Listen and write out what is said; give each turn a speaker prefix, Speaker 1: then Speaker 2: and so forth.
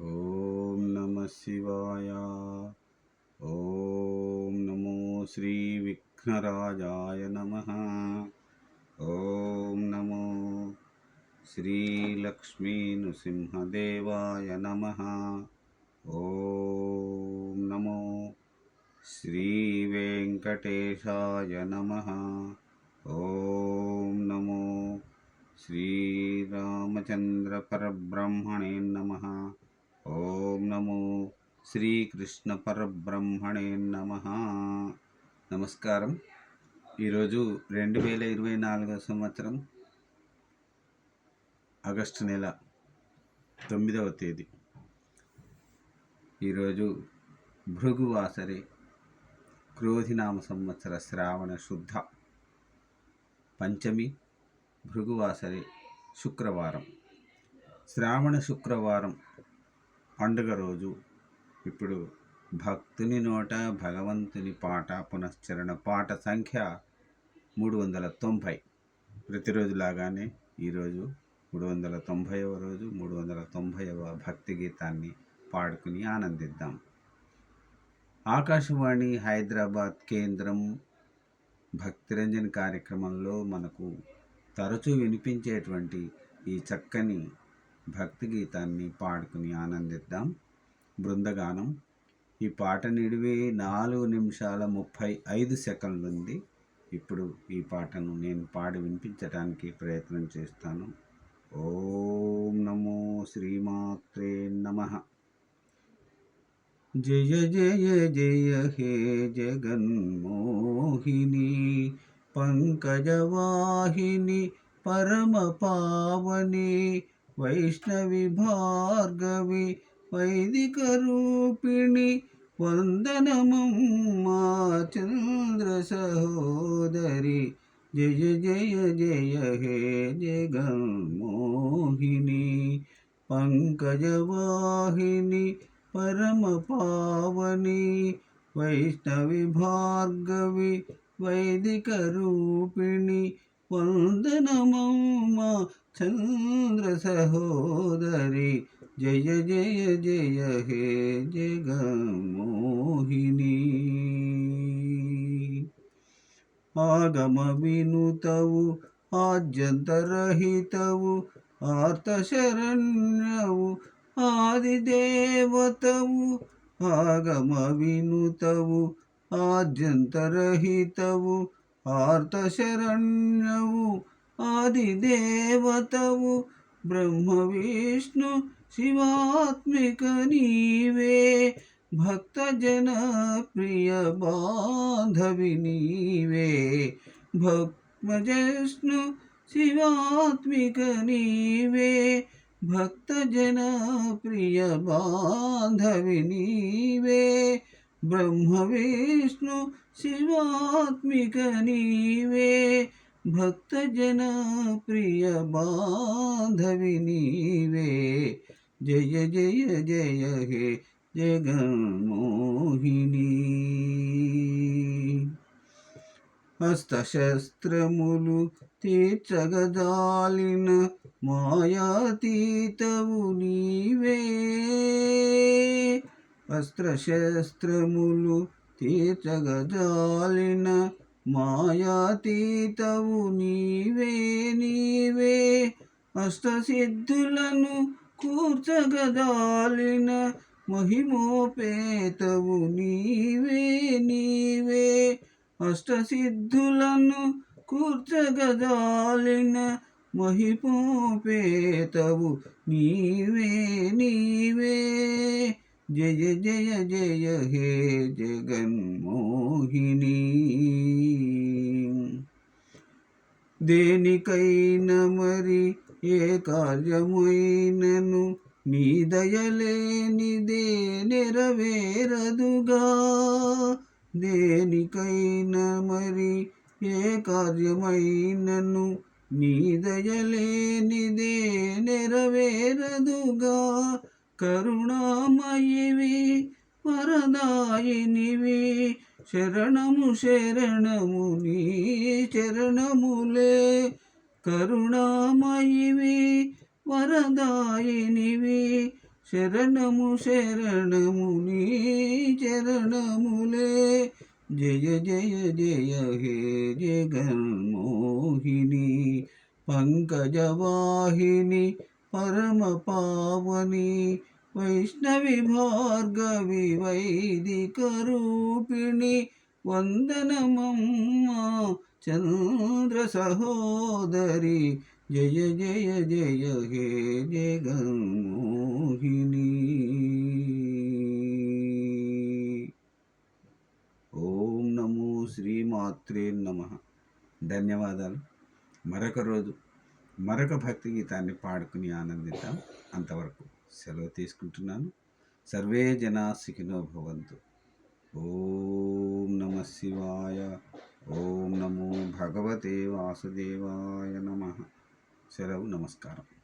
Speaker 1: ॐ नमः शिवाय। ॐ नमो श्रीविघ्नराजाय नमः। ॐ नमो श्रीलक्ष्मीनृसिंहदेवाय नमः। ॐ नमो श्रीवेङ्कटेशाय नमः। ॐ नमो श्रीरामचन्द्रपरब्रह्मणे नमः। ఓం నమో శ్రీకృష్ణ పరబ్రహ్మణే నమ. నమస్కారం. ఈరోజు రెండు వేల ఇరవై నాలుగో సంవత్సరం ఆగస్టు నెల తొమ్మిదవ తేదీ. ఈరోజు భృగువాసరి క్రోధినామ సంవత్సర శ్రావణ శుద్ధ పంచమి భృగువాసరి శుక్రవారం. శ్రావణ శుక్రవారం పండుగ రోజు ఇప్పుడు భక్తుని నోట భగవంతుని పాట పునశ్చరణ పాట సంఖ్య మూడు వందల తొంభై. ప్రతిరోజు లాగానే ఈరోజు మూడు వందల తొంభైవ రోజు మూడు వందల తొంభైవ భక్తి గీతాన్ని పాడుకుని ఆనందిద్దాం. ఆకాశవాణి హైదరాబాద్ కేంద్రం భక్తిరంజన్ కార్యక్రమంలో మనకు తరచూ వినిపించేటువంటి ఈ చక్కని భక్తి గీతాన్ని పాడుకుని ఆనందిద్దాం. బృందగానం ఈ పాట నిడివి నాలుగు నిమిషాల ముప్పై ఐదు సెకండ్లు ఉంది ఇప్పుడు ఈ పాటను నేను పాడి వినిపించడానికి ప్రయత్నం చేస్తాను. ఓం నమో శ్రీమాత్రే నమః. జయ జయ జయ హే జగన్మోహిని పంకజవాహిని పరమ పావని వైష్ణవి భార్గవి వైదిక రూపిణి వందనమమ్మా చంద్ర సహోదరి జయ జయ జయ హే జగన్మోహిని పంకజవాహిని పరమ పావని వైష్ణవి చంద్ర సహోదరి. జయ జయ జయ హే జగమోహిని ఆగమ వినుతవు ఆద్యంతరహితవు ఆర్తశరణ్యవు ఆదిదేవతవు. ఆగమ వినుతవు ఆద్యంతరహితవు ఆర్తశరణ్యవు ಆದಿದೇವತವು ಬ್ರಹ್ಮ ವಿಷ್ಣು ಶಿವಾತ್ಮಿಕ ನೀವೇ ಭಕ್ತ ಜನ ಪ್ರಿಯ ಬಾಂಧವಿ ನೀವೇ ಭಕ್ತಜಷ್ಣು ಶಿವಾತ್ಮಿಕ ನೀವೇ ಭಕ್ತ ಜನ ಪ್ರಿಯ ಬಾಂಧವಿ ನೀವೇ ಬ್ರಹ್ಮ ವಿಷ್ಣು ಶಿವಾತ್ಮಿಕ ನೀವೇ భక్తజన ప్రియ బాంధవి నీవే జయ జయ జయ హే జగన్మోహిని హస్తశస్త్రములు తీర్చగదాలిన మాయాతీతవు నీవే అస్త్రశస్త్రములు తీర్చగజాలిన మాయాతీతవు నీవే నీవే. అష్టసిద్ధులను కూర్చగదాలిన మహిమోపేతవు నీవే నీవే. అష్టసిద్ధులను కూర్చగదాలిన మహిమోపేతవు నీవే నీవే. జయ జయ జయ హే జగన్మోహిని. దేనికైన మరి ఏ కార్యమైనను నీ దయలేనిదే నెరవేరదుగా? దేనికైన మరి ఏ కార్యమైనను నీ దయలేనిదే నెరవేరదుగా? కరుణామయివి వరదాయినివి శరణము శరణము నీ చరణములే. కరుణామయివి వరదాయినివి. శరణము శరణము నీ చరణములే. జయ జయ జయ హే జగన్మోహిని. పంకజవాహిని పరమ పావని వైష్ణవి భార్గవి వైదిక రూపిణి వందనమమ్మ చంద్ర సహోదరి. జయ జయ జయ హే జగన్మోహిని. ఓం నమో శ్రీమాత్రే నమ. ధన్యవాదాలు. మరొక రోజు మరొక భక్తి గీతాన్ని పాడుకుని ఆనందిద్దాం అంతవరకు. సెలవు తీసుకుంటున్నాను. సర్వే జనా సుఖినో భవంతు. ఓం నమ శివాయ ఓం నమో భగవతే వాసుదేవాయ నమ. సెలవు నమస్కారం.